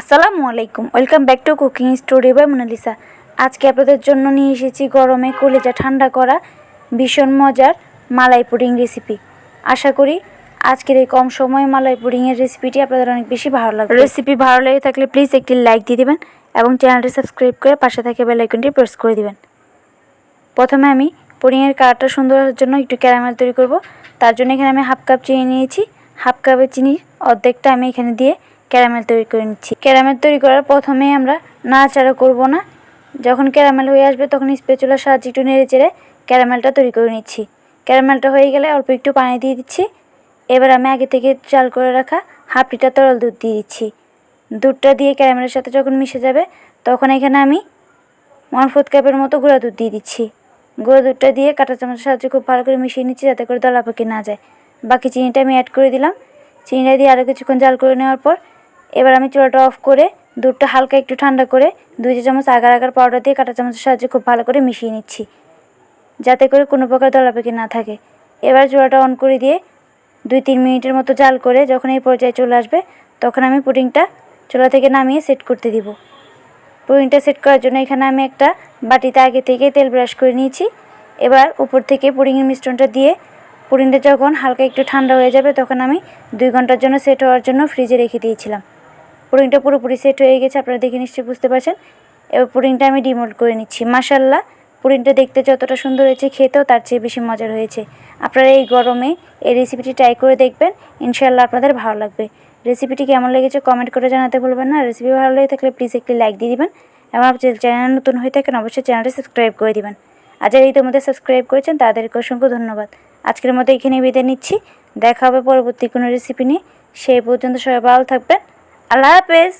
আসসালামু আলাইকুম। Welcome back to cooking story by Monalisa. আজকে আপনাদের জন্য নিয়ে এসেছি গরমে কলেজা ঠান্ডা করা, ভীষণ মজার মালাই পুডিং রেসিপি আশা করি আজকের এই কম সময়ে মালাই পুডিংয়ের রেসিপিটি আপনাদের অনেক বেশি ভালো লাগবে। রেসিপি ভালো লেগে থাকলে প্লিজ একটি লাইক দিয়ে দিবেন এবং চ্যানেলটি সাবস্ক্রাইব করে পাশে থাকে বেল আইকনটি প্রেস করে দিবেন। প্রথমে আমি পুডিংয়ের কালারটা সুন্দর হওয়ার জন্য একটু ক্যারামেল তৈরি করব। তার জন্য এখানে আমি হাফ কাপ চিনি নিয়েছি। হাফ কাপের চিনি অর্ধেকটা আমি এখানে দিয়ে ক্যারামেল তৈরি করে নিচ্ছি। ক্যারামেল তৈরি করার প্রথমে আমরা নাড়াচাড়া করব না। যখন ক্যারামেল হয়ে আসবে তখন স্পেচুলার সাহায্যে একটু নেড়ে চেড়ে ক্যারামেলটা তৈরি করে নিচ্ছি। ক্যারামেলটা হয়ে গেলে অল্প একটু পানি দিয়ে দিচ্ছি। এবার আমি আগে থেকে চাল করে রাখা হাফ লিটার তরল দুধ দিয়ে দিচ্ছি। দুধটা দিয়ে ক্যারামেলের সাথে যখন মিশে যাবে তখন এখানে আমি ওয়ান ফোর্থ কাপের মতো গুঁড়া দুধ দিয়ে দিচ্ছি। গুঁড়ো দুধটা দিয়ে কাঁটা চামচের সাহায্যে খুব ভালো করে মিশিয়ে নিচ্ছি যাতে করে দলা পাকি না যায়। বাকি চিনিটা আমি অ্যাড করে দিলাম। চিনিটা দিয়ে আরও কিছুক্ষণ জাল করে নেওয়ার পর এবার আমি চুলাটা অফ করে দুধটা হালকা একটু ঠান্ডা করে দুই চা চামচ আগার আগার পাউডার দিয়ে কাঁটা চামচের সাহায্যে খুব ভালো করে মিশিয়ে নিচ্ছি, যাতে করে কোনো প্রকার দলা পাকি না থাকে। এবার চুলাটা অন করে দিয়ে দুই তিন মিনিটের মতো জাল করে যখন এই পর্যায়ে চলে আসবে, তখন আমি পুডিংটা চুলা থেকে নামিয়ে সেট করতে দিব। পুডিংটা সেট করার জন্য এখানে আমি একটা বাটিতে আগে থেকে তেল ব্রাশ করে নিয়েছি। এবার উপর থেকে পুডিংয়ের মিশ্রণটা দিয়ে পুডিংটা যখন হালকা একটু ঠান্ডা হয়ে যাবে, তখন আমি দুই ঘণ্টার জন্য সেট হওয়ার জন্য ফ্রিজে রেখে দিয়েছিলাম। পুডিংটা পুরোপুরি সেট হয়ে গেছে, আপনারা দেখে নিশ্চয়ই বুঝতে পারছেন। এবার পুডিংটা আমি ডিমোল্ড করে নিচ্ছি। মাসাল্লাহ পুডিংটা দেখতে যতটা সুন্দর হয়েছে, খেতেও তার চেয়ে বেশি মজার হয়েছে। আপনারা এই গরমে এই রেসিপিটি ট্রাই করে দেখবেন ইনশাল্লাহ আপনাদের ভালো লাগবে। রেসিপিটি কেমন লেগেছে কমেন্ট করে জানাতে ভুলবেন না। রেসিপি ভালো লেগে থাকলে প্লিজ একটি লাইক দিয়ে দিবেন এবং আপনার চ্যানেল নতুন হয়ে থাকেন, অবশ্যই চ্যানেলটি সাবস্ক্রাইব করে দিবেন। আর যারা ইতিমধ্যে সাবস্ক্রাইব করেছেন, তাদেরকে অসংখ্য ধন্যবাদ। আজকের মতো এখানে বিদায় নিচ্ছি। দেখা হবে পরবর্তী কোনো রেসিপি নিয়ে। সেই পর্যন্ত সবাই ভালো থাকবেন। আল্লাহ হাফেজ।